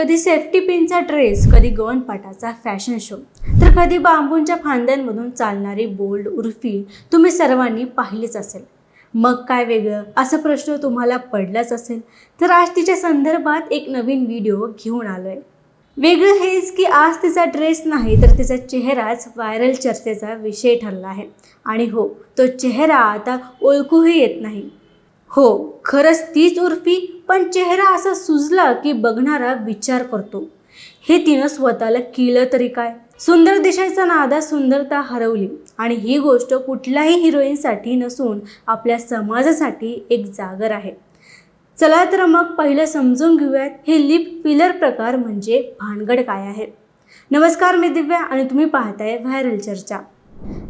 कधी safety पिनचा dress कधी गवनपाटाचा fashion show तर कधी बांबूंच्या फांद्यांमधून चालणारी बोल्ड उर्फी तुम्ही सर्वांनी पाहिलीच असेल. मग काय वेगळं? असा प्रश्न तुम्हाला पडलाच असेल. तर आज तिच्या संदर्भात एक नवीन व्हिडिओ घेऊन आलोय. वेगळं हेच की आज तिचा ड्रेस नाही तर तिचा चेहराच व्हायरल चर्चेचा विषय ठरला आहे. आणि हो तो चेहरा आता ओळखूही येत नाही. हो खरंच तीच उर्फी पण चेहरा असा सुजला की बघणारा विचार करतो. हे तिनं स्वतःला केलं तरी काय? सुंदर दिशेचा नादा सुंदरता हरवली आणि ही गोष्ट कुठल्याही हिरोईनसाठी नसून आपल्या समाजासाठी एक जागर आहे. चला तर मग पहिलं समजून घेऊयात हे लिप फिलर प्रकार म्हणजे भानगड काय आहे? नमस्कार मी दिव्या आणि तुम्ही पाहताय व्हायरल चर्चा.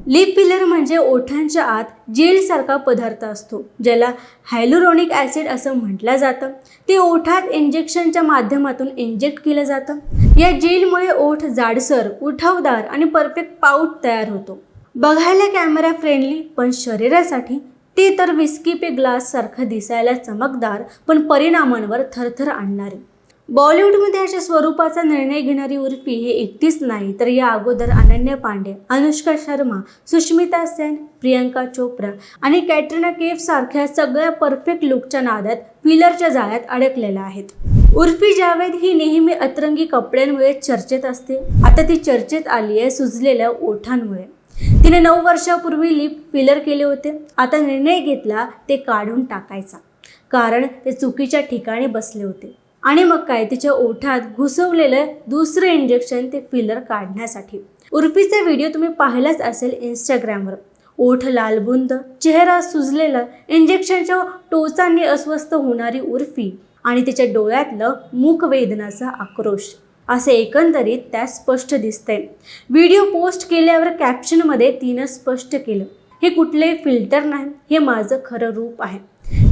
लिप फिलर म्हणजे ओठांच्या आत जेलसारखा पदार्थ असतो ज्याला हायलोरॉनिक ॲसिड असं म्हटलं जातं. ते ओठात इंजेक्शनच्या माध्यमातून इंजेक्ट केलं जातं. या जेलमुळे ओठ जाडसर उठावदार आणि परफेक्ट पाऊट तयार होतो. बघायला कॅमेरा फ्रेंडली पण शरीरासाठी ते तर विस्की पे ग्लाससारखं दिसायला चमकदार पण परिणामांवर थरथर आणणारे. बॉलिवूडमध्ये अशा स्वरूपाचा निर्णय घेणारी उर्फी हे एकटीच नाही तर या अगोदर अनन्या पांडे अनुष्का शर्मा सुष्मिता सेन प्रियंका चोप्रा आणि कॅटरीना केफ सारख्या सगळ्या परफेक्ट लुकच्या नादात फिलरच्या जाळ्यात अडकलेल्या आहेत. उर्फी जावेद ही नेहमी अतरंगी कपड्यांमुळे चर्चेत असते. आता ती चर्चेत आली आहे सुजलेल्या ओठांमुळे. तिने नऊ वर्षापूर्वी लिप फिलर केले होते. आता निर्णय घेतला ते काढून टाकायचा. कारण ते चुकीच्या ठिकाणी बसले होते. आणि मग काय तिच्या ओठात घुसवलेलं दुसरं इंजेक्शन ते फिलर काढण्यासाठी. उर्फीचा व्हिडिओ तुम्ही पाहिलाच असेल इंस्टाग्रामवर ओठ लालबुंद चेहरा सुजलेला इंजेक्शनच्या टोचांनी अस्वस्थ होणारी उर्फी आणि तिच्या डोळ्यातलं मूक वेदनाचा आक्रोश. असे एकंदरीत त्यात स्पष्ट दिसते व्हिडिओ पोस्ट केल्यावर कॅप्शनमध्ये तिनं स्पष्ट केलं हे कुठले फिल्टर नाही हे माझं खरं रूप आहे.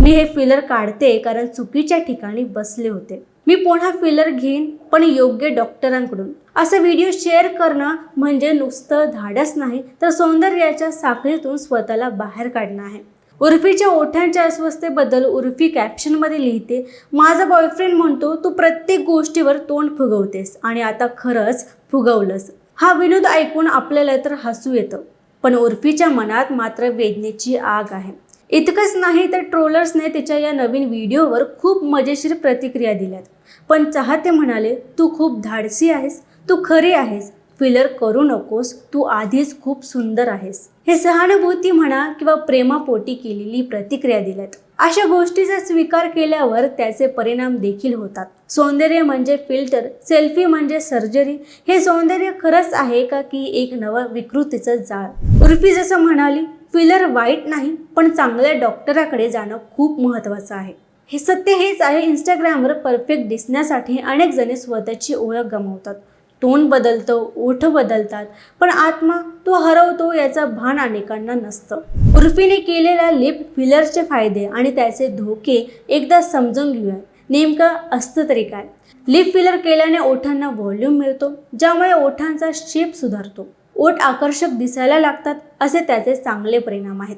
मी हे फिलर काढते कारण चुकीच्या ठिकाणी बसले होते. मी पुन्हा फिलर घेईन पण योग्य डॉक्टरांकडून असा व्हिडिओ शेअर करणं म्हणजे नुसतं धाडस नाही तर सौंदर्याच्या साखळीतून स्वतःला बाहेर काढणं आहे. उर्फीच्या ओठांच्या अस्वस्थतेबद्दल उर्फी कॅप्शनमध्ये लिहिते माझा बॉयफ्रेंड म्हणतो तू प्रत्येक गोष्टीवर तोंड फुगवतेस आणि आता खरंच फुगवलंस. हा विनोद ऐकून आपल्याला तर हसू येतं पण उर्फीच्या मनात मात्र वेदनेची आग आहे. इतकंच नाही तर ट्रोलर्सने तिच्या या नवीन व्हिडिओवर खूप मजेशीर प्रतिक्रिया दिल्यात. पण चाहते म्हणाले तू खूप धाडसी आहेस तू खरी आहेस फिलर करू नकोस तू आधीच खूप सुंदर आहेस. हे सहानुभूती म्हणा किंवा प्रेमापोटी केलेली प्रतिक्रिया दिल्यात. अशा गोष्टीचा स्वीकार केल्यावर त्याचे परिणाम देखील होतात. सौंदर्य म्हणजे फिल्टर सेल्फी म्हणजे सर्जरी. हे सौंदर्य खरंच आहे का की एक नवं विकृतीचं जाळ? उर्फी जसं म्हणाली फिलर वाईट नाही पण चांगल्या डॉक्टराकडे जाणं खूप महत्त्वाचं आहे. हे सत्य हेच आहे इंस्टाग्रामवर परफेक्ट दिसण्यासाठी अनेक जणे स्वतःची ओळख गमावतात. तोंड बदलतं ओठ बदलतात पण आत्मा तो हरवतो याचा भान अनेकांना नसतं. उर्फीने केलेल्या लिप फिलरचे फायदे आणि त्याचे धोके एकदा समजून घेऊया नेमकं असतं तरी काय? लिप फिलर केल्याने ओठांना व्हॉल्यूम मिळतो ज्यामुळे ओठांचा शेप सुधारतो. ओठ आकर्षक दिसायला लागतात असे त्याचे चांगले परिणाम आहेत.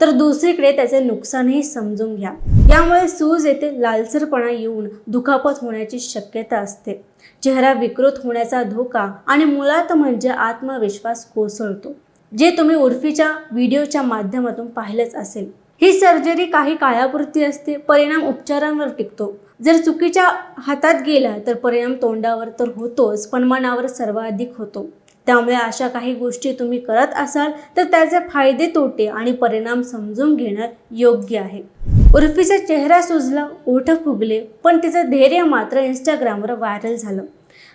तर दुसरीकडे त्याचे नुकसानही समजून घ्या. यामुळे सूज येथे लालसरपणा येऊन दुखापत होण्याची शक्यता असते. चेहरा विकृत होण्याचा धोका आणि मुळात म्हणजे आत्मविश्वास कोसळतो. जे तुम्ही उर्फीच्या व्हिडिओच्या माध्यमातून पाहिलंच असेल. ही सर्जरी काही काळापुरती असते परिणाम उपचारांवर टिकतो. जर चुकीच्या हातात गेला तर परिणाम तोंडावर तर होतोच पण मनावर सर्वाधिक होतो. त्यामुळे अशा काही गोष्टी तुम्ही करत असाल तर त्याचे फायदे तोटे आणि परिणाम समजून घेणं योग्य आहे. उर्फीचा चेहरा सुजला ओठ फुगले पण तिचं धैर्य मात्र इंस्टाग्रामवर व्हायरल झालं.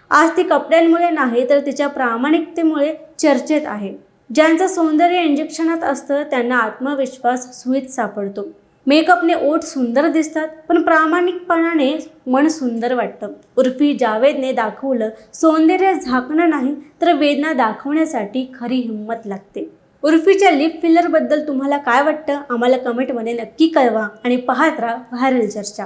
आज ती कपड्यांमुळे नाही तर तिच्या प्रामाणिकतेमुळे चर्चेत आहे. ज्यांचं सौंदर्य इंजेक्शनात असतं त्यांना आत्मविश्वास सुईत सापडतो. मेकअपने ओठ सुंदर दिसतात पण प्रामाणिकपणाने मन सुंदर वाटतं. उर्फी जावेदने दाखवलं सौंदर्य झाकणं नाही तर वेदना दाखवण्यासाठी खरी हिंमत लागते. उर्फीच्या लिप फिलरबद्दल तुम्हाला काय वाटतं? आम्हाला कमेंटमध्ये नक्की कळवा आणि पाहत राहा व्हायरल चर्चा.